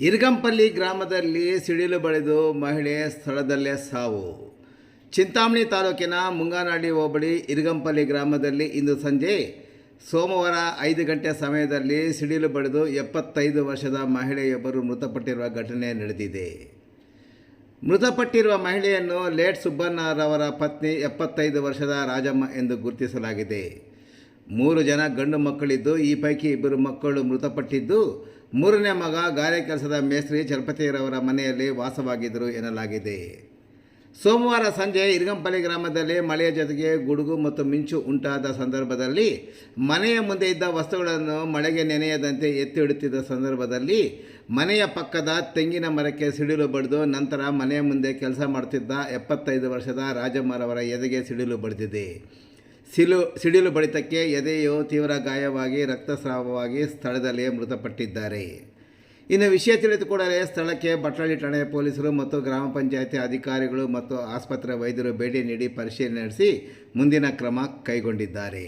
ಇರ್ಗಂಪಲ್ಲಿ ಗ್ರಾಮದಲ್ಲಿ ಸಿಡಿಲು ಬಳಿದು ಮಹಿಳೆ ಸ್ಥಳದಲ್ಲೇ ಸಾವು. ಚಿಂತಾಮಣಿ ತಾಲೂಕಿನ ಮುಂಗಾನಾಡಿ ಹೋಬಳಿ ಇರ್ಗಂಪಲ್ಲಿ ಗ್ರಾಮದಲ್ಲಿ ಇಂದು ಸಂಜೆ ಸೋಮವಾರ ಐದು ಗಂಟೆ ಸಮಯದಲ್ಲಿ ಸಿಡಿಲು ಬಡಿದು ಎಪ್ಪತ್ತೈದು ವರ್ಷದ ಮಹಿಳೆಯೊಬ್ಬರು ಮೃತಪಟ್ಟಿರುವ ಘಟನೆ ನಡೆದಿದೆ. ಮೃತಪಟ್ಟಿರುವ ಮಹಿಳೆಯನ್ನು ಲೇಟ್ ಸುಬ್ಬಣ್ಣರವರ ಪತ್ನಿ ಎಪ್ಪತ್ತೈದು ವರ್ಷದ ರಾಜಮ್ಮ ಎಂದು ಗುರುತಿಸಲಾಗಿದೆ. ಮೂರು ಜನ ಗಂಡು ಮಕ್ಕಳಿದ್ದು, ಈ ಪೈಕಿ ಇಬ್ಬರು ಮಕ್ಕಳು ಮೃತಪಟ್ಟಿದ್ದು ಮೂರನೇ ಮಗ ಗಾರೆ ಕೆಲಸದ ಮೇಸ್ತ್ರಿ ಚಲಪತಿರವರ ಮನೆಯಲ್ಲಿ ವಾಸವಾಗಿದ್ದರು ಎನ್ನಲಾಗಿದೆ. ಸೋಮವಾರ ಸಂಜೆ ಇರ್ಗಂಪಲ್ಲಿ ಗ್ರಾಮದಲ್ಲಿ ಮಳೆಯ ಜೊತೆಗೆ ಗುಡುಗು ಮತ್ತು ಮಿಂಚು ಉಂಟಾದ ಸಂದರ್ಭದಲ್ಲಿ ಮನೆಯ ಮುಂದೆ ಇದ್ದ ವಸ್ತುಗಳನ್ನು ಮಳೆಗೆ ನೆನೆಯದಂತೆ ಎತ್ತಿ ಇಡುತ್ತಿದ್ದ ಸಂದರ್ಭದಲ್ಲಿ ಮನೆಯ ಪಕ್ಕದ ತೆಂಗಿನ ಮರಕ್ಕೆ ಸಿಡಿಲು ಬಡಿದು ನಂತರ ಮನೆಯ ಮುಂದೆ ಕೆಲಸ ಮಾಡುತ್ತಿದ್ದ ಎಪ್ಪತ್ತೈದು ವರ್ಷದ ರಾಜಮ್ಮರವರ ಎದೆಗೆ ಸಿಡಿಲು ಬಡಿದಿದೆ. ಸಿಲು, ಸಿಡಿಲು ಬಡಿತಕ್ಕೆ ಎದೆಯು ತೀವ್ರ ಗಾಯವಾಗಿ, ರಕ್ತಸ್ರಾವವಾಗಿ ಸ್ಥಳದಲ್ಲಿಯೇ ಮೃತಪಟ್ಟಿದ್ದಾರೆ. ಇನ್ನು ವಿಷಯ ತಿಳಿದು ಕೂಡಲೇ ಸ್ಥಳಕ್ಕೆ ಬಟ್ಲಳ್ಳಿ ಠಾಣೆ ಪೊಲೀಸರು ಮತ್ತು ಗ್ರಾಮ ಪಂಚಾಯತಿ ಅಧಿಕಾರಿಗಳು ಮತ್ತು ಆಸ್ಪತ್ರೆ ವೈದ್ಯರು ಭೇಟಿ ನೀಡಿ ಪರಿಶೀಲನೆ ನಡೆಸಿ ಮುಂದಿನ ಕ್ರಮ ಕೈಗೊಂಡಿದ್ದಾರೆ.